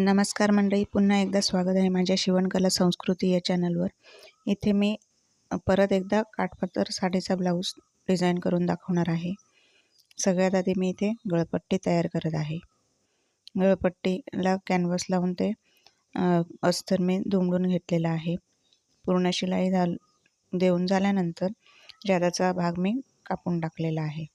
नमस्कार मंडळी पुन्हा एकदा स्वागत आहे माझ्या शिवणकला संस्कृती या चॅनलवर. इथे मी परत एकदा काठपत्तर साडीचा ब्लाऊज डिझाईन करून दाखवणार आहे. सगळ्यात आधी मी इथे गळपट्टी तयार करत आहे. गळपट्टीला कॅनव्हस लावून ते अस्तर मी दुमडून घेतलेला आहे. पूर्ण शिलाई झाल देऊन झाल्यानंतर ज्यादाचा भाग मी कापून टाकलेला आहे.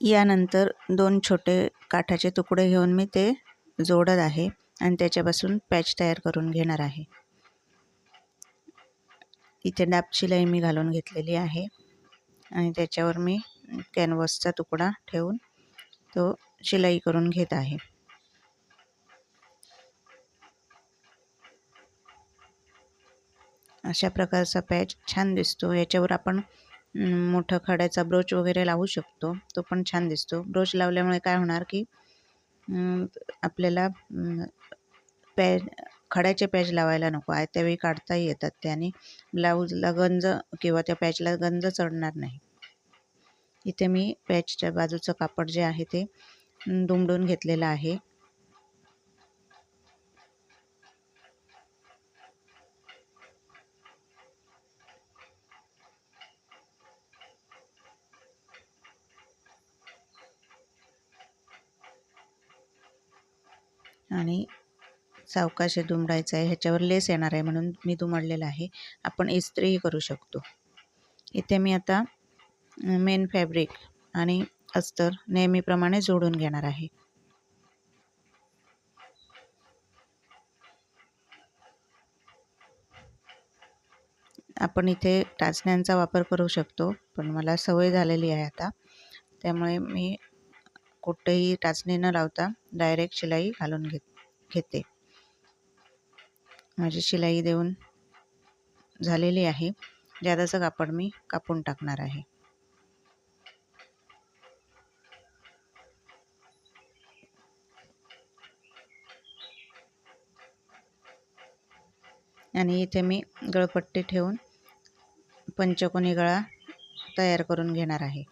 यानंतर दोन छोटे काठाचे तुकडे घेऊन मी ते जोडत आहे. आणि त्याच्यापासून पॅच तयार करून घेणार आहे. इथे डापशिलाई मी घालून घेतलेली आहे. आणि त्याच्यावर मी कॅनव्हसचा तुकडा ठेवून तो शिलाई करून घेत आहे. अशा प्रकारचा पॅच छान दिसतो. याच्यावर आपण मोठं खड्याचा ब्रोच वगैरे लावू शकतो. तो पण छान दिसतो. ब्रोच लावल्यामुळे काय होणार की आपल्याला पॅ खड्याचे पॅच लावायला नको. आहे त्यावेळी काढताही येतात त्याने ब्लाऊजला गंज किंवा त्या पॅचला गंज चढणार नाही. इथे मी पॅचच्या बाजूचं कापड जे आहे ते दुमडून घेतलेलं आहे. आणि सावकाश दुमडायचं आहे. ह्याच्यावर लेस येणार आहे म्हणून मी दुमडलेलं आहे. आपण इस्त्रीही करू शकतो. इथे मी आता मेन फॅब्रिक आणि अस्तर नेहमीप्रमाणे जोडून घेणार आहे. आपण इथे टाचण्यांचा वापर करू शकतो पण मला सवय झालेली आहे आता. त्यामुळे मी कुठेही टाचणी न लावता डायरेक्ट शिलाई घालून घेत घेते. माझी शिलाई देऊन झालेली आहे जादाचं कापड मी कापून टाकणार आहे. आणि इथे मी गळपट्टी ठेवून पंचकोनी गळा तयार करून घेणार आहे.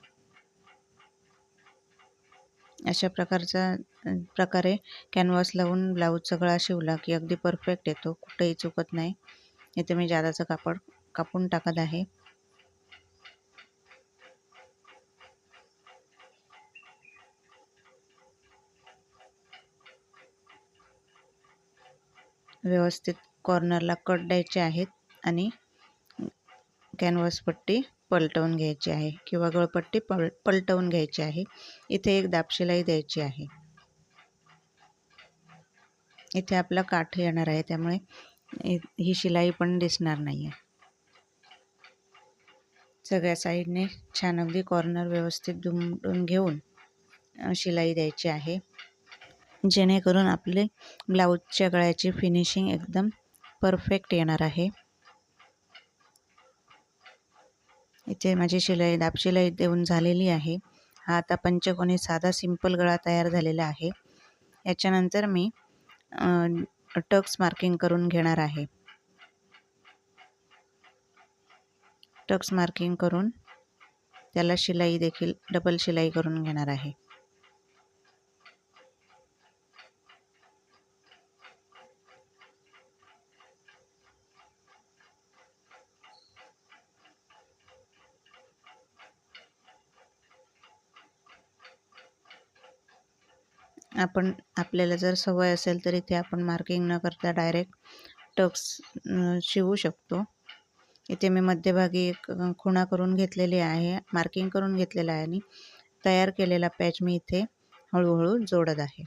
अशा प्रकारचा प्रकारे कॅनव्हास लावून ब्लाऊज सगळा शिवला की अगदी परफेक्ट येतो कुठेही चुकत नाही. इथे मी जादाचं कापड कापून टाकत आहे. व्यवस्थित कॉर्नरला कट द्यायचे आहेत आणि कॅनव्हास पट्टी पलटवून घ्यायची आहे किंवा गळपट्टी पल पलटवून घ्यायची आहे. इथे एक दापशिलाई द्यायची आहे. इथे आपला काठ येणार आहे त्यामुळे ही शिलाई पण दिसणार नाही आहे सगळ्या साईडने छान अगदी कॉर्नर व्यवस्थित दुमडून घेऊन शिलाई द्यायची आहे. जेणेकरून आपले ब्लाऊजच्या गळ्याची फिनिशिंग एकदम परफेक्ट येणार आहे. इथे माझी शिलाई दाबशिलाई देऊन झालेली आहे. हा आता पंचकोनी साधा सिंपल गळा तयार झालेला आहे. याच्यानंतर मी टक्स मार्किंग करून घेणार आहे. टक्स मार्किंग करून त्याला शिलाई देखील डबल शिलाई करून घेणार आहे. आपण आपल्याला जर सवय असेल तर इथे आपण मार्किंग न करता डायरेक्ट टक्स शिवू शकतो. इथे मी मध्यभागी एक खुणा करून घेतलेली आहे मार्किंग करून घेतलेला आहे आणि तयार केलेला पॅच मी इथे हळूहळू जोडत आहे.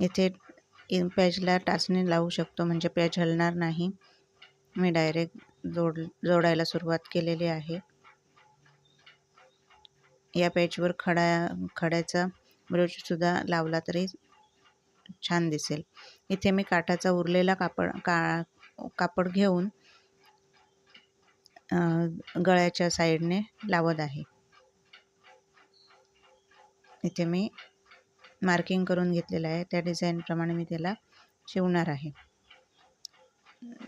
इथे पॅचला टाचणी लावू शकतो म्हणजे पॅच हलणार नाही. मी डायरेक्ट जोड जोडायला सुरुवात केलेली आहे. या पेजवर खडा खड्याचा ब्रोचसुद्धा लावला तरी छान दिसेल. इथे मी काठाचा उरलेला कापड का कापड घेऊन गळ्याच्या साईडने लावत आहे. इथे मी मार्किंग करून घेतलेलं आहे. त्या डिझाईनप्रमाणे मी त्याला शिवणार आहे.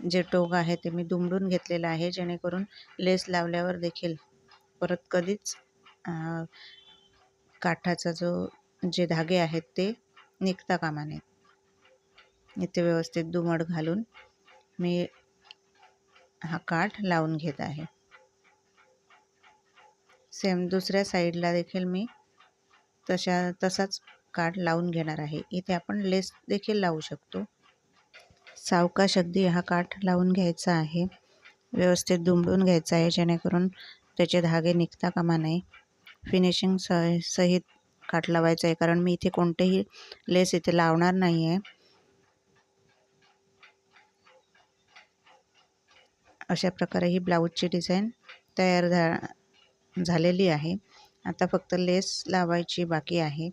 जे टोक आहे ते मी दुमडून घेतलेलं आहे जेणेकरून लेस लावल्यावर देखील परत कधीच काठाचा जो जे धागे आहेत ते निघता कामा नयेत इथे व्यवस्थित दुमड घालून मी हा काठ लावून घेत आहे. सेम दुसऱ्या साईडला देखील मी तशा तसाच काठ लावून घेणार आहे. इथे आपण लेस देखील लावू शकतो. सावकाश अगदी हा काठ लावून घ्यायचा आहे. व्यवस्थित दुमडून घ्यायचा आहे जेणेकरून त्याचे धागे निघता कामा नये. फिनिशिंग स सहित काट लावायचं आहे कारण मी इथे कोणतेही लेस इथे लावणार नाही आहे अशा प्रकारे ही ब्लाऊजची डिझाईन तयार झा झालेली आहे. आता फक्त लेस लावायची बाकी आहे.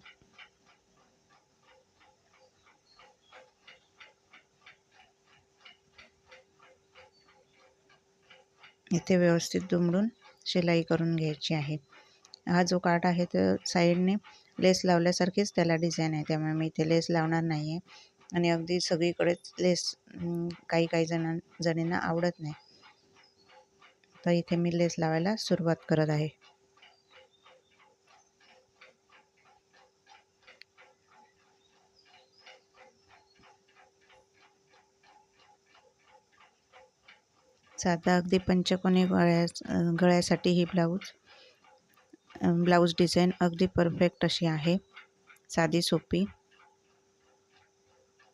इथे व्यवस्थित दुमडून शिलाई करून घ्यायची आहे. हा जो काठ आहे तर साईडने लेस लावल्यासारखीच त्याला डिझाईन आहे. त्यामुळे मी इथे लेस लावणार नाही आहे आणि अगदी सगळीकडेच लेस काही काही जणां जणींना आवडत नाही. तर इथे मी लेस लावायला सुरुवात करत आहे. साधा अगदी पंचकोनी गळ्या गळ्यासाठी ही ब्लाऊज. ब्लाऊज डिझाईन अगदी परफेक्ट अशी आहे. साधी सोपी.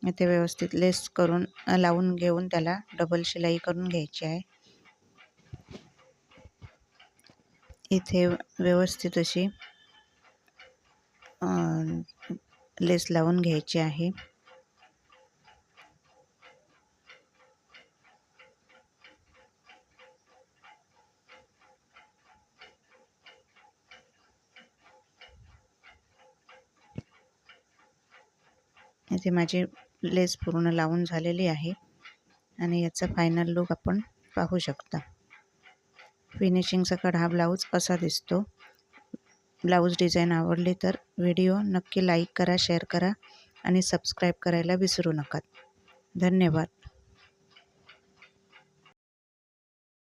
इथे व्यवस्थित लेस करून लावून घेऊन त्याला डबल शिलाई करून घ्यायची आहे. इथे व्यवस्थित अशी लेस लावून घ्यायची आहे. इथे माझी लेस पूर्ण लावून झालेली आहे. आणि याचा फायनल लुक आपण पाहू शकता. फिनिशिंग सकट हा ब्लाऊज असा दिसतो. ब्लाऊज डिझाईन आवडली तर व्हिडिओ नक्की लाईक करा शेअर करा आणि सबस्क्राईब करायला विसरू नका. धन्यवाद.